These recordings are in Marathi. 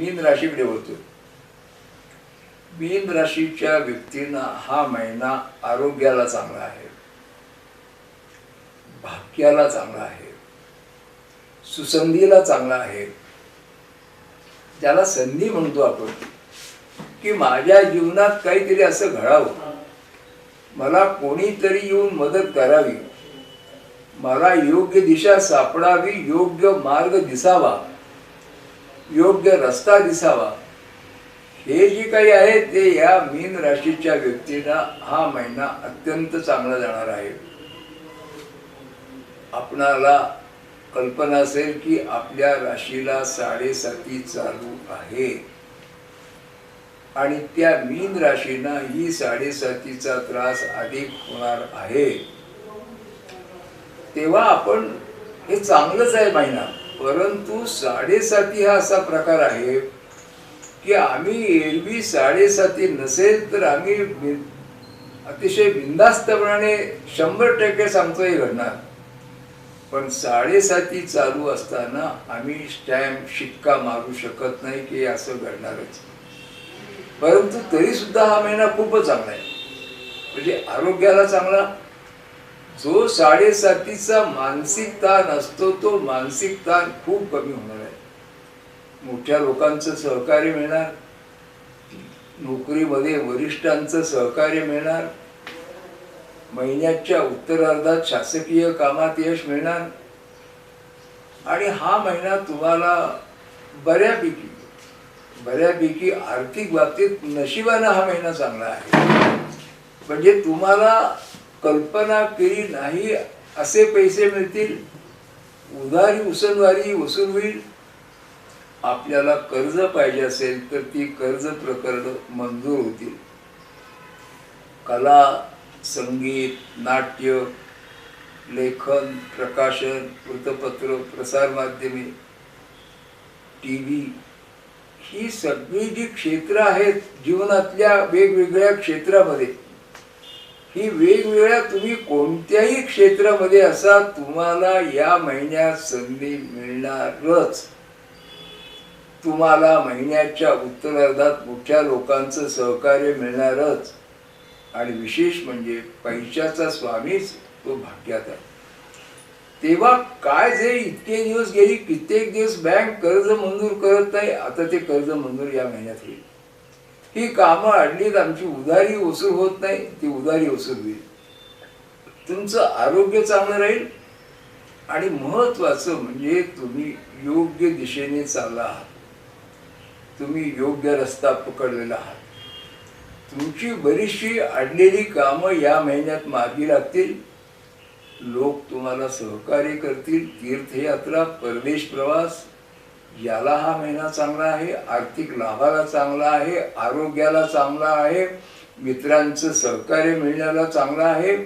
राशीकडे वळतो मीन राशीच्या व्यक्तींना हा महिना आरोग्याला चांगला आहे. भाग्याला चांगला आहे. सुसंधीला चांगला आहे. ज्याला संधी म्हणतो आपण की माझ्या जीवनात काहीतरी असं घडावं. मला कोणीतरी येऊन मदत करावी. मला योग्य दिशा सापडावी योग्य मार्ग दिसावा. योग्य रस्ता दिसावा. हे जे काही आहे ते या मीन राशीच्या व्यक्तींना हा महिना अत्यंत चांगला जाणार आहे. आपणाला कल्पना असेल की आपल्या राशीला साडेसाती चालू आहे. आणि त्या मीन राशीना ही साडेसातीचा त्रास अधिक होणार आहे. तेव्हा आपण हे चांगलंच आहे महिना. परंतु साडेसाती हा असा प्रकार आहे की आम्ही एरवी साडेसाती नसेल तर आम्ही अतिशय बिंदास्तपणाने शंभर टक्के सांगतो हे घडणार. पण साडेसाती चालू असताना आम्ही स्टॅम्प शिक्का मारू शकत नाही की असं घडणारच. परंतु तरी सुद्धा हा महिना खूपच चांगला आहे. म्हणजे आरोग्याला चांगला जो साडेसातीचा मानसिक ताण असतो तो मानसिक ताण खूप कमी होणार आहे. मोठ्या लोकांचं सहकार्य मिळणार नोकरीमध्ये वरिष्ठांचं सहकार्य मिळणार महिन्याच्या उत्तरार्धात शासकीय कामात यश मिळणार. आणि हा महिना तुम्हाला बऱ्यापैकी बऱ्यापैकी आर्थिक बाबतीत नशिबानं हा महिना चांगला आहे. म्हणजे तुम्हाला कल्पना केली नाही असे पैसे मिळतील. उधारी उसनवारी वसूल होईल. आपल्याला कर्ज पाहिजे असेल तर ती कर्ज प्रकरण मंजूर होतील. कला संगीत नाट्य लेखन प्रकाशन वृत्तपत्र प्रसारमाध्यमे टी व्ही ही सगळी जी क्षेत्र आहेत जीवनातल्या वेगवेगळ्या क्षेत्रामध्ये ही वेगवेगळ्या तुम्ही कोणत्याही क्षेत्रामध्ये असा तुम्हाला या महिन्यात संधी मिळणारच. तुम्हाला महिन्याच्या उत्तरार्धात मोठ्या लोकांचं सहकार्य मिळणारच. आणि विशेष म्हणजे पैशाचा स्वामीच तो भाग्यात आहे. तेव्हा काय जे इतके दिवस गेली कित्येक दिवस बँक कर्ज मंजूर करत नाही आता ते कर्ज मंजूर या महिन्यात येईल ही कामं आणलीत आमची उधारी ओसूर होत नाही ती उधारी ओसूर होईल तुमचं आरोग्य चांगलं राहील आणि महत्वाचं म्हणजे तुम्ही योग्य दिशेने चालला आहात. तुम्ही योग्य रस्ता पकडलेला आहात. तुमची बरीचशी अडलेली कामं या महिन्यात मार्गी लागतील. लोक तुम्हाला सहकार्य करतील. तीर्थयात्रा परदेश प्रवास याला हा महिना चांगला आहे आर्थिक लाभाला चांगला आहे आरोग्याला चांगला आहे मित्रांचं सहकार्य मिळण्याला चांगलं आहे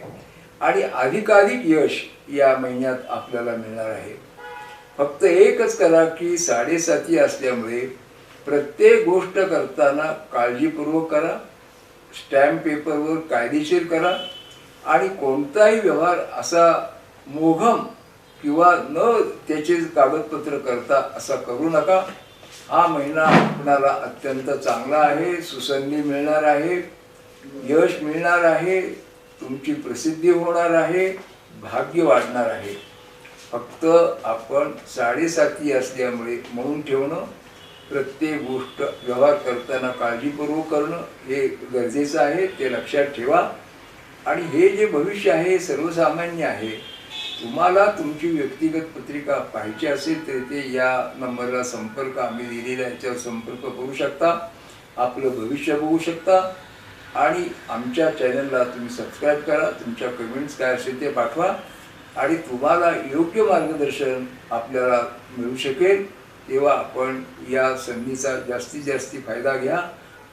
आणि अधिकाधिक यश या महिन्यात आपल्याला मिळणार आहे. फक्त एकच करा की साडेसाती असल्यामुळे प्रत्येक गोष्ट करताना काळजीपूर्वक करा स्टॅम्प पेपरवर कायदेशीर करा आणि कोणताही व्यवहार असा मोघम किंवा न त्याचे कागदपत्र करता असा करू नका. हा महिना आपणाला अत्यंत चांगला आहे सुसंधी मिळणार आहे यश मिळणार आहे तुमची प्रसिद्धी होणार आहे भाग्य वाढणार आहे. फक्त आपण साडेसाती असल्यामुळे म्हणून ठेवणं प्रत्येक गोष्ट व्यवहार करताना काळजीपूर्वक करणं हे गरजेचं आहे ते लक्षात ठेवा. आणि हे जे भविष्य आहे सर्वसामान्य आहे. तुम्हाला तुमची व्यक्तिगत पत्रिका पाहिजे असेल तर ते या नंबरला संपर्क आम्ही दिलेल्या याच्यावर संपर्क करू शकता आपलं भविष्य बघू शकता. आणि आमच्या चॅनलला तुम्ही सबस्क्राईब करा तुमच्या कमेंट्स काय असेल ते पाठवा. आणि तुम्हाला योग्य मार्गदर्शन आपल्याला मिळू शकेल तेव्हा आपण या संधीचा जास्तीत जास्त फायदा घ्या.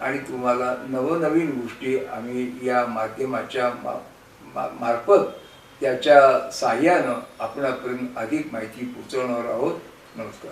आणि तुम्हाला नवनवीन गोष्टी आम्ही या माध्यमाच्या मा मा- मार्फत त्याच्या साह्यानं आपणापर्यंत अधिक माहिती पोचवणार आहोत. नमस्कार.